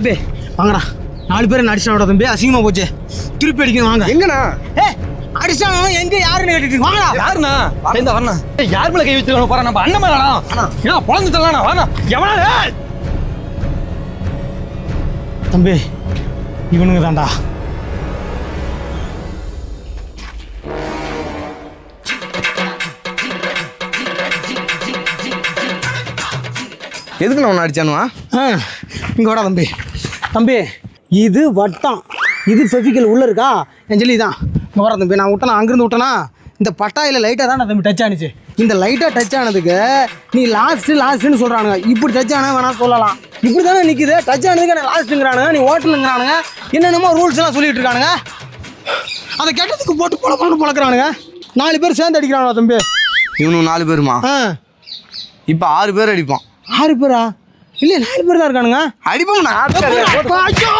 தம்பி வாங்கடா. நாலு பேரை நடிச்சாடா தம்பி. அசிங்கமா போச்சு. திருப்பி அடிக்கணும் வாங்க. எங்கண்ணா? ஏ அடிச்சாலும் எங்க? யாருன்னு கேட்டுட்டு. வாங்கடா. யாருண்ணா? இந்த வரண்ணா ஏய், யார் மேல கை வச்சிருக்காங்க பாரு நம்ம அண்ணன் மேலடா. ஏன் பொழந்து தரலாம் வாண்ணா எவனா! தம்பி இவனுங்க தான்டா. எதுக்குண்ணா ஒன்று அடிச்சானுவா? ஆ. இங்க வாடா தம்பி. தம்பி இது வட்டம். இது ஃபெவிக்கல் உள்ள இருக்கா? என் சொல்லி தான் இங்க வர தம்பி நான் விட்டனா? அங்கிருந்து விட்டனா? இந்த பட்டாயில் லைட்டாக தான் தம்பி டச் ஆனிச்சு. இந்த லைட்டாக டச் ஆனதுக்கு நீ லாஸ்ட்டு லாஸ்ட்டுன்னு சொல்கிறானுங்க இப்படி டச் ஆனா வேணா சொல்லலாம். இப்படி தானே நிற்குது டச் ஆனதுக்கு நான் லாஸ்ட்டுங்கிறானுங்க நீ ஓட்டலுங்கிறானுங்க என்னென்னமோ ரூல்ஸ் எல்லாம் சொல்லிட்டு இருக்கானுங்க. அதை கெட்டதுக்கு போட்டு பொழன்னு பொழக்கிறானுங்க. நாலு பேர் சேர்ந்து அடிக்கிறானுங்க தம்பி. இவனுக்கு நாலு பேருமா? இப்போ ஆறு பேர் அடிப்பான். ஆறு பேரா? இல்லை நாலு பேர் தான் இருக்கானுங்க அடிப்போம்ண்ணா ஐயோ!